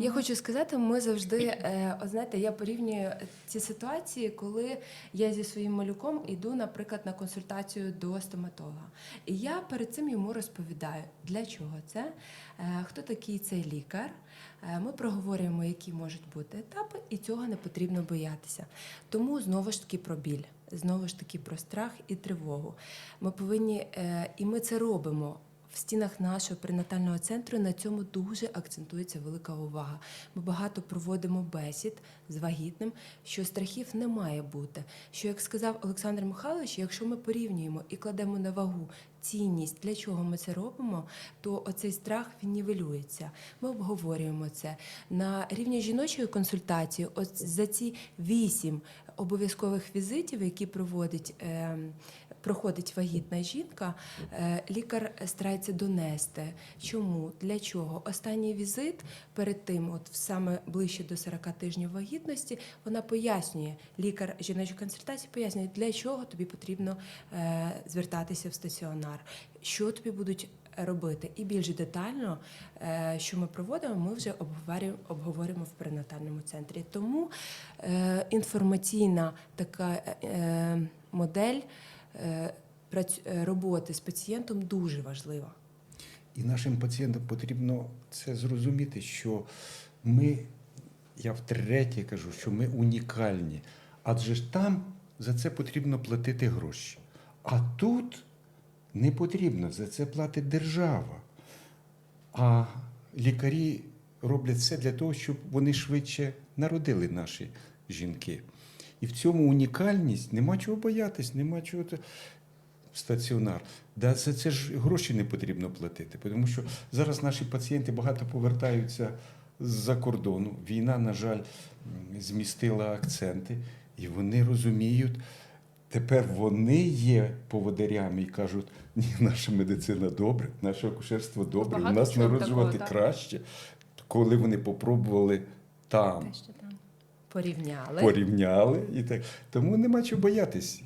Я хочу сказати, ми завжди, е, от знаєте, я порівнюю ці ситуації, коли я зі своїм малюком йду, наприклад, на консультацію до стоматолога. І я перед цим йому розповідаю, для чого це, е, хто такий цей лікар. Е, Ми проговорюємо, які можуть бути етапи, і цього не потрібно боятися. Тому знову ж таки про біль, знову ж таки про страх і тривогу. Ми повинні, і ми це робимо. В стінах нашого перинатального центру на цьому дуже акцентується велика увага. Ми багато проводимо бесід з вагітним, що страхів не має бути. Що, як сказав Олександр Михайлович, якщо ми порівнюємо і кладемо на вагу цінність, для чого ми це робимо, то оцей страх він нівелюється. Ми обговорюємо це на рівні жіночої консультації. От за ці вісім обов'язкових візитів, які проводить. Проходить вагітна жінка, е, лікар старається донести. Чому? Для чого? Останній візит перед тим, от саме ближче до 40 тижнів вагітності, вона пояснює, лікар жіночої консультації пояснює, для чого тобі потрібно е, звертатися в стаціонар, що тобі будуть робити. І більш детально, е, що ми проводимо, ми вже обговорюємо, в перинатальному центрі. Тому інформаційна така модель роботи з пацієнтом дуже важлива. І нашим пацієнтам потрібно це зрозуміти, що ми, я втретє кажу, що ми унікальні. Адже ж там за це потрібно платити гроші. А тут не потрібно, за це платить держава. А лікарі роблять все для того, щоб вони швидше народили наші жінки. І в цьому унікальність нема чого боятись, нема чого. Стаціонар. Да, за це ж гроші не потрібно платити, тому що зараз наші пацієнти багато повертаються з-за кордону. Війна, на жаль, змістила акценти, і вони розуміють. Тепер вони є поводирями і кажуть, ні, наша медицина добре, наше акушерство добре, у нас народжувати такого, краще. Коли вони попробували там, Те, що там. Порівняли. порівняли і так. Тому нема чого боятись.